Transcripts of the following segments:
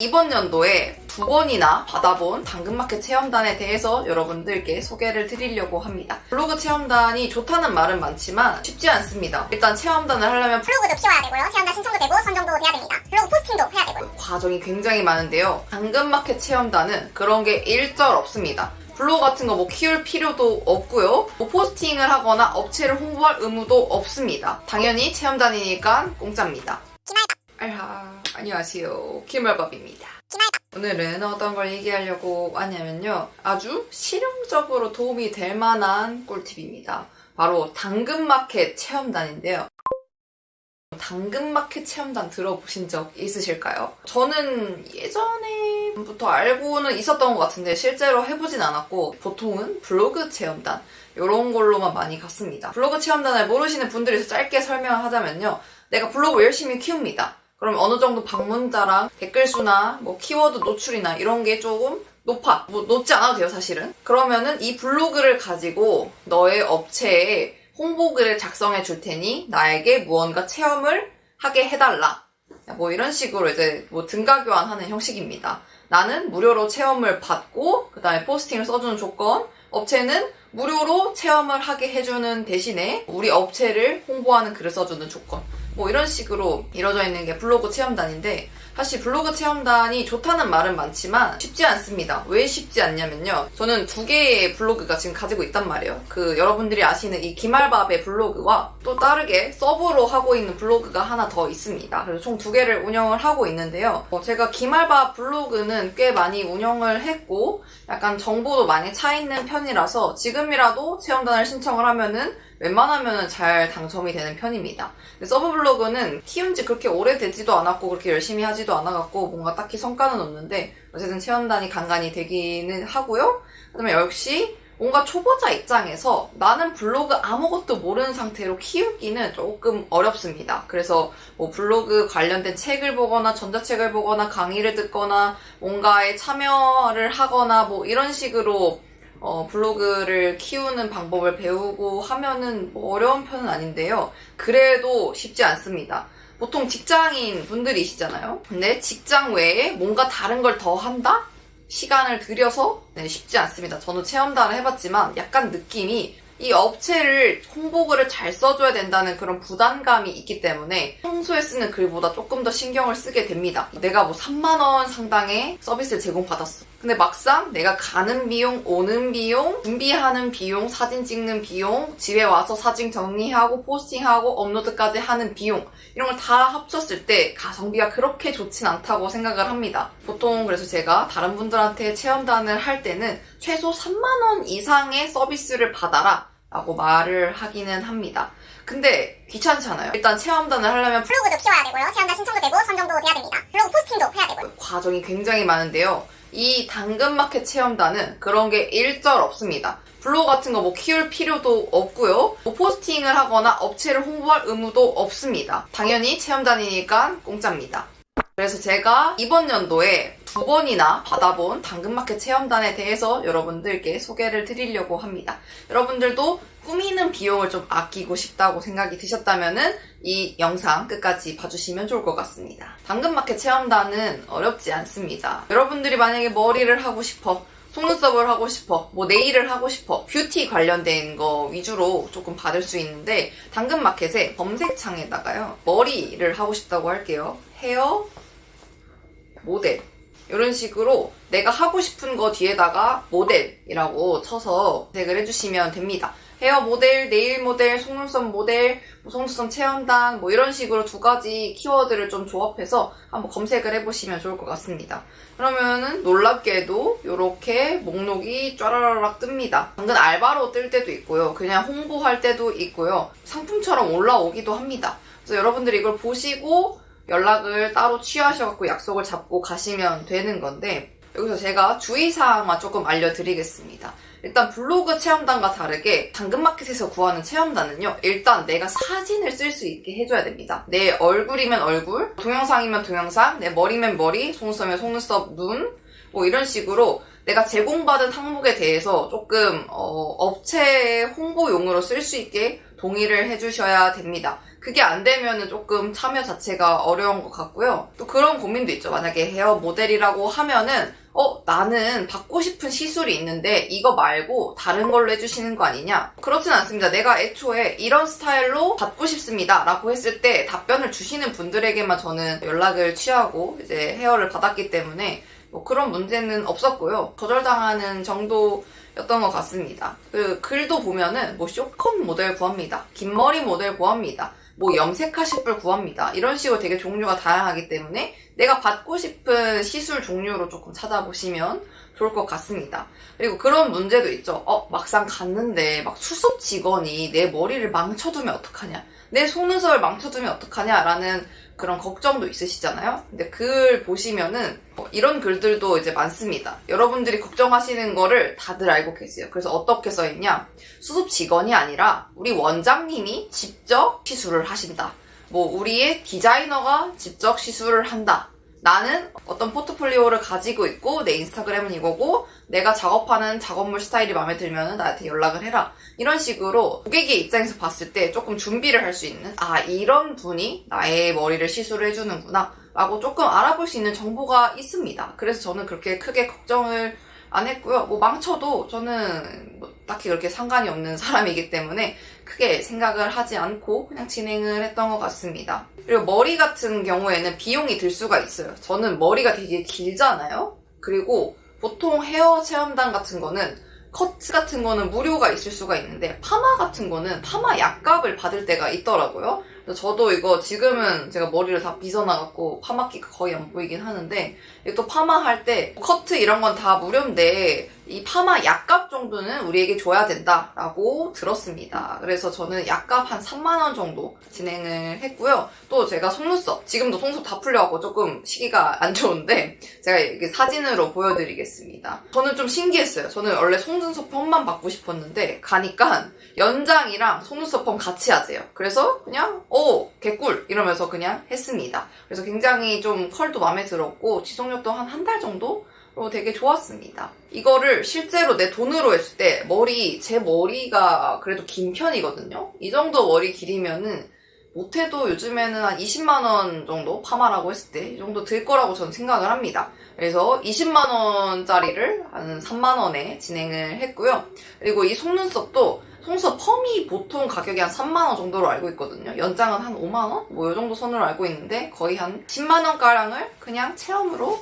이번 연도에 두 번이나 받아본 당근마켓 체험단에 대해서 여러분들께 소개를 드리려고 합니다. 블로그 체험단이 좋다는 말은 많지만 쉽지 않습니다. 일단 체험단을 하려면 블로그도 키워야 되고요. 체험단 신청도 되고 선정도 돼야 됩니다. 블로그 포스팅도 해야 되고요. 과정이 굉장히 많은데요. 당근마켓 체험단은 그런 게 일절 없습니다. 블로그 같은 거 뭐 키울 필요도 없고요. 뭐 포스팅을 하거나 업체를 홍보할 의무도 없습니다. 당연히 체험단이니까 공짜입니다. 알하, 안녕하세요. 김말밥입니다. 기말밥. 오늘은 어떤 걸 얘기하려고 하냐면요. 아주 실용적으로 도움이 될 만한 꿀팁입니다. 바로 당근마켓 체험단인데요. 당근마켓 체험단 들어보신 적 있으실까요? 저는 예전에부터 알고는 있었던 것 같은데 실제로 해보진 않았고 보통은 블로그 체험단 이런 걸로만 많이 갔습니다. 블로그 체험단을 모르시는 분들이 짧게 설명을 하자면요. 내가 블로그 열심히 키웁니다. 그럼 어느 정도 방문자랑 댓글 수나 뭐 키워드 노출이나 이런 게 조금 높아. 뭐 높지 않아도 돼요, 사실은. 그러면은 이 블로그를 가지고 너의 업체에 홍보글을 작성해 줄 테니 나에게 무언가 체험을 하게 해달라. 뭐 이런 식으로 이제 뭐 등가 교환하는 형식입니다. 나는 무료로 체험을 받고 그 다음에 포스팅을 써주는 조건, 업체는 무료로 체험을 하게 해주는 대신에 우리 업체를 홍보하는 글을 써주는 조건. 뭐 이런 식으로 이루어져 있는 게 블로그 체험단인데 사실 블로그 체험단이 좋다는 말은 많지만 쉽지 않습니다. 왜 쉽지 않냐면요. 저는 두 개의 블로그가 지금 가지고 있단 말이에요. 그 여러분들이 아시는 이 기말밥의 블로그와 또 다르게 서브로 하고 있는 블로그가 하나 더 있습니다. 그래서 총 두 개를 운영을 하고 있는데요. 어, 제가 기말밥 블로그는 꽤 많이 운영을 했고 약간 정보도 많이 차 있는 편이라서 지금이라도 체험단을 신청을 하면은 웬만하면 잘 당첨이 되는 편입니다. 근데 서브 블로그는 키운 지 그렇게 오래되지도 않았고 그렇게 열심히 하지도 않아갖고 뭔가 딱히 성과는 없는데 어쨌든 체험단이 간간히 되기는 하고요. 그다음에 역시 뭔가 초보자 입장에서 나는 블로그 아무것도 모르는 상태로 키우기는 조금 어렵습니다. 그래서 뭐 블로그 관련된 책을 보거나 전자책을 보거나 강의를 듣거나 뭔가에 참여를 하거나 뭐 이런 식으로 어, 블로그를 키우는 방법을 배우고 하면은 뭐 어려운 편은 아닌데요. 그래도 쉽지 않습니다. 보통 직장인 분들이시잖아요. 근데 직장 외에 뭔가 다른 걸 더 한다? 시간을 들여서 네, 쉽지 않습니다. 저는 체험단을 해봤지만 약간 느낌이 이 업체를 홍보글을 잘 써줘야 된다는 그런 부담감이 있기 때문에 평소에 쓰는 글보다 조금 더 신경을 쓰게 됩니다. 내가 뭐 3만원 상당의 서비스를 제공받았어. 근데 막상 내가 가는 비용, 오는 비용, 준비하는 비용, 사진 찍는 비용, 집에 와서 사진 정리하고 포스팅하고 업로드까지 하는 비용 이런 걸 다 합쳤을 때 가성비가 그렇게 좋진 않다고 생각을 합니다. 보통 그래서 제가 다른 분들한테 체험단을 할 때는 최소 3만 원 이상의 서비스를 받아라 라고 말을 하기는 합니다. 근데 귀찮잖아요. 일단 체험단을 하려면 블로그도 키워야 되고요. 체험단 신청도 되고 선정도 돼야 됩니다. 블로그 포스팅도 해야 되고요. 과정이 굉장히 많은데요. 이 당근마켓 체험단은 그런 게 일절 없습니다. 블로그 같은 거 뭐 키울 필요도 없고요. 뭐 포스팅을 하거나 업체를 홍보할 의무도 없습니다. 당연히 체험단이니까 공짜입니다. 그래서 제가 이번 연도에 두 번이나 받아본 당근마켓 체험단에 대해서 여러분들께 소개를 드리려고 합니다. 여러분들도 꾸미는 비용을 좀 아끼고 싶다고 생각이 드셨다면은 이 영상 끝까지 봐주시면 좋을 것 같습니다. 당근마켓 체험단은 어렵지 않습니다. 여러분들이 만약에 머리를 하고 싶어, 속눈썹을 하고 싶어, 뭐 네일을 하고 싶어, 뷰티 관련된 거 위주로 조금 받을 수 있는데 당근마켓에 검색창에다가요 머리를 하고 싶다고 할게요. 헤어 모델 이런 식으로 내가 하고 싶은 거 뒤에다가 모델이라고 쳐서 검색을 해주시면 됩니다. 헤어 모델, 네일 모델, 속눈썹 모델, 뭐 속눈썹 체험단 뭐 이런 식으로 두 가지 키워드를 좀 조합해서 한번 검색을 해보시면 좋을 것 같습니다. 그러면은 놀랍게도 이렇게 목록이 쫘라라락 뜹니다. 당근 알바로 뜰 때도 있고요. 그냥 홍보할 때도 있고요. 상품처럼 올라오기도 합니다. 그래서 여러분들이 이걸 보시고 연락을 따로 취하셔갖고 약속을 잡고 가시면 되는 건데 여기서 제가 주의사항만 조금 알려드리겠습니다. 일단 블로그 체험단과 다르게 당근마켓에서 구하는 체험단은요. 일단 내가 사진을 쓸 수 있게 해줘야 됩니다. 내 얼굴이면 얼굴, 동영상이면 동영상, 내 머리면 머리, 속눈썹이면 속눈썹, 눈, 뭐 이런 식으로 내가 제공받은 항목에 대해서 조금 어, 업체 홍보용으로 쓸 수 있게 동의를 해주셔야 됩니다. 그게 안 되면은 조금 참여 자체가 어려운 것 같고요. 또 그런 고민도 있죠. 만약에 헤어 모델이라고 하면은 어, 나는 받고 싶은 시술이 있는데 이거 말고 다른 걸로 해주시는 거 아니냐? 그렇진 않습니다. 내가 애초에 이런 스타일로 받고 싶습니다. 라고 했을 때 답변을 주시는 분들에게만 저는 연락을 취하고 이제 헤어를 받았기 때문에 뭐 그런 문제는 없었고요. 거절당하는 정도였던 것 같습니다. 그 글도 보면은 뭐 쇼컷 모델 구합니다. 긴 머리 모델 구합니다. 뭐 염색하실 분 구합니다. 이런 식으로 되게 종류가 다양하기 때문에 내가 받고 싶은 시술 종류로 조금 찾아보시면 좋을 것 같습니다. 그리고 그런 문제도 있죠. 어, 막상 갔는데 막 수습 직원이 내 머리를 망쳐두면 어떡하냐. 내 속눈썹을 망쳐두면 어떡하냐라는 그런 걱정도 있으시잖아요. 근데 글 보시면은 어, 이런 글들도 이제 많습니다. 여러분들이 걱정하시는 거를 다들 알고 계세요. 그래서 어떻게 써있냐? 수습 직원이 아니라 우리 원장님이 직접 시술을 하신다. 뭐 우리의 디자이너가 직접 시술을 한다. 나는 어떤 포트폴리오를 가지고 있고 내 인스타그램은 이거고 내가 작업하는 작업물 스타일이 마음에 들면 나한테 연락을 해라. 이런 식으로 고객의 입장에서 봤을 때 조금 준비를 할 수 있는 아 이런 분이 나의 머리를 시술을 해주는구나 라고 조금 알아볼 수 있는 정보가 있습니다. 그래서 저는 그렇게 크게 걱정을 안 했고요. 뭐 망쳐도 저는 뭐 딱히 그렇게 상관이 없는 사람이기 때문에 크게 생각을 하지 않고 그냥 진행을 했던 것 같습니다. 그리고 머리 같은 경우에는 비용이 들 수가 있어요. 저는 머리가 되게 길잖아요. 그리고 보통 헤어 체험단 같은 거는 커트 같은 거는 무료가 있을 수가 있는데 파마 같은 거는 파마 약값을 받을 때가 있더라고요. 저도 이거 지금은 제가 머리를 다 빗어나갖고 파마기가 거의 안 보이긴 하는데 또 파마할 때 커트 이런 건 다 무료인데 이 파마 약값 정도는 우리에게 줘야 된다라고 들었습니다. 그래서 저는 약값 한 3만 원 정도 진행을 했고요. 또 제가 속눈썹 지금도 속눈썹 다 풀려갖고 조금 시기가 안 좋은데 제가 이게 사진으로 보여드리겠습니다. 저는 좀 신기했어요. 저는 원래 속눈썹 펌만 받고 싶었는데 가니까 연장이랑 속눈썹 펌 같이 하세요. 그래서 그냥 오 개꿀 이러면서 그냥 했습니다. 그래서 굉장히 좀 컬도 마음에 들었고 지속력도 한 한 달 정도 로 되게 좋았습니다. 이거를 실제로 내 돈으로 했을 때 머리 제 머리가 그래도 긴 편이거든요. 이 정도 머리 길이면은 못해도 요즘에는 한 20만 원 정도 파마라고 했을 때 이 정도 들 거라고 저는 생각을 합니다. 그래서 20만 원짜리를 한 3만 원에 진행을 했고요. 그리고 이 속눈썹도 속눈썹 펌이 보통 가격이 한 3만 원 정도로 알고 있거든요. 연장은 한 5만 원? 뭐 이 정도 선으로 알고 있는데 거의 한 10만 원 가량을 그냥 체험으로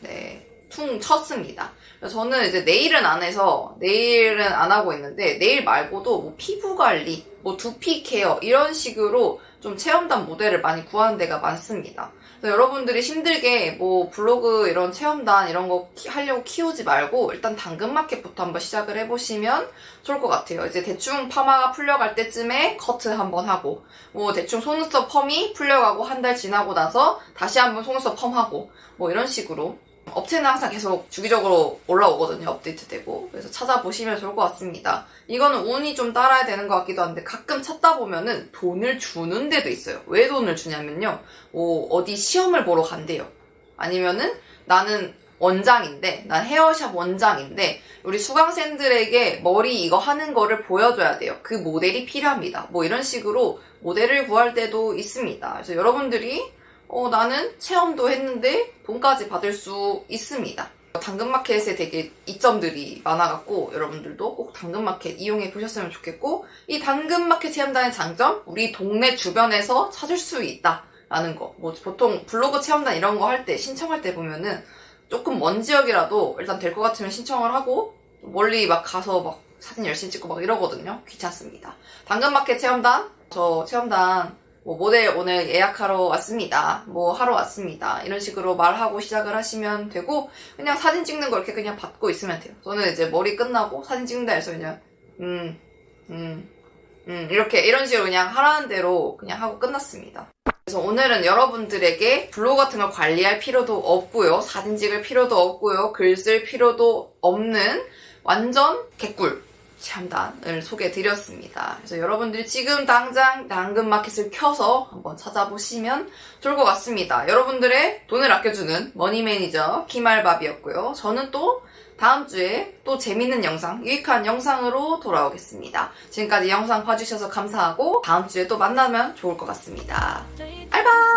네, 퉁 쳤습니다. 저는 이제 네일은 안 해서 네일은 안 하고 있는데 네일 말고도 뭐 피부 관리, 뭐 두피 케어 이런 식으로 좀 체험단 모델을 많이 구하는 데가 많습니다. 여러분들이 힘들게 뭐 블로그 이런 체험단 이런 거 키- 하려고 키우지 말고 일단 당근마켓부터 한번 시작을 해보시면 좋을 것 같아요. 이제 대충 파마가 풀려갈 때쯤에 커트 한번 하고 뭐 대충 속눈썹 펌이 풀려가고 한 달 지나고 나서 다시 한번 속눈썹 펌하고 뭐 이런 식으로 업체는 항상 계속 주기적으로 올라오거든요. 업데이트되고. 그래서 찾아보시면 좋을 것 같습니다. 이거는 운이 좀 따라야 되는 것 같기도 한데 가끔 찾다 보면은 돈을 주는 데도 있어요. 왜 돈을 주냐면요. 뭐 어디 시험을 보러 간대요. 아니면은 나는 원장인데, 난 헤어샵 원장인데, 우리 수강생들에게 머리 이거 하는 거를 보여줘야 돼요. 그 모델이 필요합니다. 뭐 이런 식으로 모델을 구할 때도 있습니다. 그래서 여러분들이 어, 나는 체험도 했는데 돈까지 받을 수 있습니다. 당근마켓에 되게 이점들이 많아갖고 여러분들도 꼭 당근마켓 이용해 보셨으면 좋겠고 이 당근마켓 체험단의 장점 우리 동네 주변에서 찾을 수 있다라는 거. 뭐 보통 블로그 체험단 이런 거 할 때 신청할 때 보면은 조금 먼 지역이라도 일단 될 것 같으면 신청을 하고 멀리 막 가서 막 사진 열심히 찍고 막 이러거든요. 귀찮습니다. 당근마켓 체험단 저 체험단 뭐 모델 오늘 예약하러 왔습니다. 뭐 하러 왔습니다. 이런 식으로 말하고 시작을 하시면 되고 그냥 사진 찍는 거 이렇게 그냥 받고 있으면 돼요. 저는 이제 머리 끝나고 사진 찍는다 해서 그냥 음, 음, 음 이렇게 이런 식으로 그냥 하라는 대로 그냥 하고 끝났습니다. 그래서 오늘은 여러분들에게 블로그 같은 걸 관리할 필요도 없고요. 사진 찍을 필요도 없고요. 글 쓸 필요도 없는 완전 개꿀 체험단을 소개해드렸습니다. 그래서 여러분들이 지금 당장 당근마켓을 켜서 한번 찾아보시면 좋을 것 같습니다. 여러분들의 돈을 아껴주는 머니 매니저 김알밥이었고요. 저는 또 다음 주에 또 재밌는 영상, 유익한 영상으로 돌아오겠습니다. 지금까지 영상 봐주셔서 감사하고 다음 주에 또 만나면 좋을 것 같습니다. Dollar